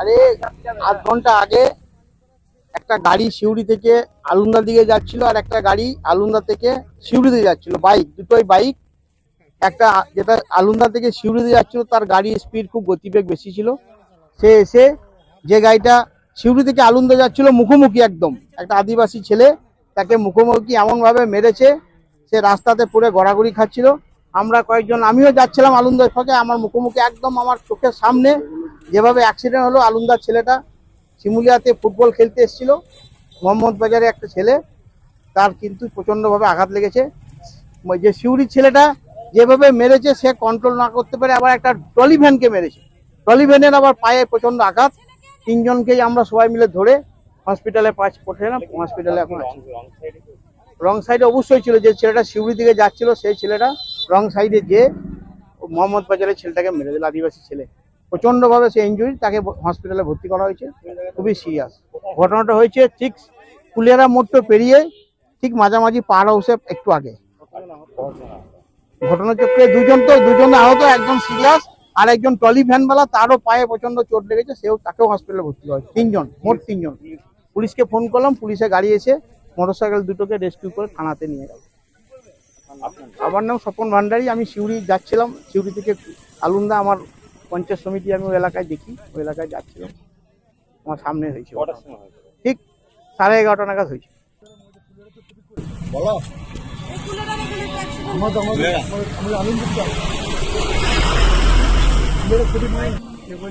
আরে, আধ ঘণ্টা আগে একটা গাড়ি সিউড়ি থেকে আলুন্দা দিকে যাচ্ছিল আর একটা গাড়ি আলুন্দা থেকে দিকে যাচ্ছিল, বাইক, দুটোই বাইক। একটা যেটা আলুন্দা থেকে দিয়ে যাচ্ছিল, তার গাড়ির স্পিড খুব গতিবেগ বেশি ছিল। সে এসে যে গাড়িটা সিউড়ি থেকে আলুন্দা যাচ্ছিল, মুখোমুখি একদম। একটা আদিবাসী ছেলে, তাকে মুখোমুখি এমনভাবে মেরেছে, সে রাস্তাতে পড়ে গড়াগড়ি খাচ্ছিল। আমরা কয়েকজন, আমিও যাচ্ছিলাম আলুন্দার ফাঁকে, আমার মুখোমুখি একদম আমার চোখের সামনে। যেভাবে অ্যাক্সিডেন্ট হলো, আলুন্দার ছেলেটা শিমুলিয়াতে ফুটবল খেলতে এসেছিল, মোহাম্মদ বাজারে একটা ছেলে, তার কিন্তু প্রচণ্ডভাবে আঘাত লেগেছে। যে শিউরির ছেলেটা যেভাবে মেরেছে, সে কন্ট্রোল না করতে পারে আবার একটা ট্রলি ভ্যানকে মেরেছে। ট্রলি ভ্যানের আবার পায়ে প্রচণ্ড আঘাত। তিনজনকেই আমরা সবাই মিলে ধরে হসপিটালে পাঁচ পঠিয়েলাম হসপিটালে এখন রং সাইডে অবশ্যই ছিল, যে ছেলেটা শিউড়ি দিকে যাচ্ছিল, সেই ছেলেটা রং সাইডে যে মোহাম্মদ বাজারের ছেলেটাকে মেরে দিল আদিবাসী ছেলে। প্রচণ্ডভাবে সে ইঞ্জুরি তাকে হসপিটালে ভর্তি করা হয়েছে। খুবই সিরিয়াস ঘটনাটা হয়েছে ঠিক কুলিয়ারা মোড়টা পেরিয়ে ঠিক মাঝামাঝি পার হাউসে একটু আগে। ঘটনা ঘটনাচক্রে দুজন তো, দুজন আহত, একজন সিরিয়াস আর একজন ট্রলি ভ্যানওয়ালা, তারও পায়ে প্রচণ্ড চোট লেগেছে, সেও তাকেও হসপিটালে ভর্তি করা তিনজন, মোট তিনজন। পুলিশকে ফোন করলাম, পুলিশে গাড়ি এসে মোটরসাইকেল দুটোকে রেস্কিউ করে থানাতে নিয়ে গেল। আমার নাম স্বপন ভান্ডারী, আমি সিউড়ি যাচ্ছিলাম, সিউড়ি থেকে আলুন্দা, আমার পঞ্চায়েত সমিতি আমি ওই এলাকায় দেখি ওই এলাকায় যাচ্ছিলাম। আমার সামনে হয়েছে ঠিক সাড়ে এগারোটা নাগাদ হয়েছে। কেমন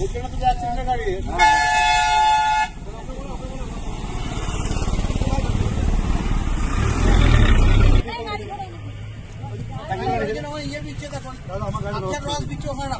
ওইখানে তো যাচ্ছে না গাড়ি আমার গাড়ি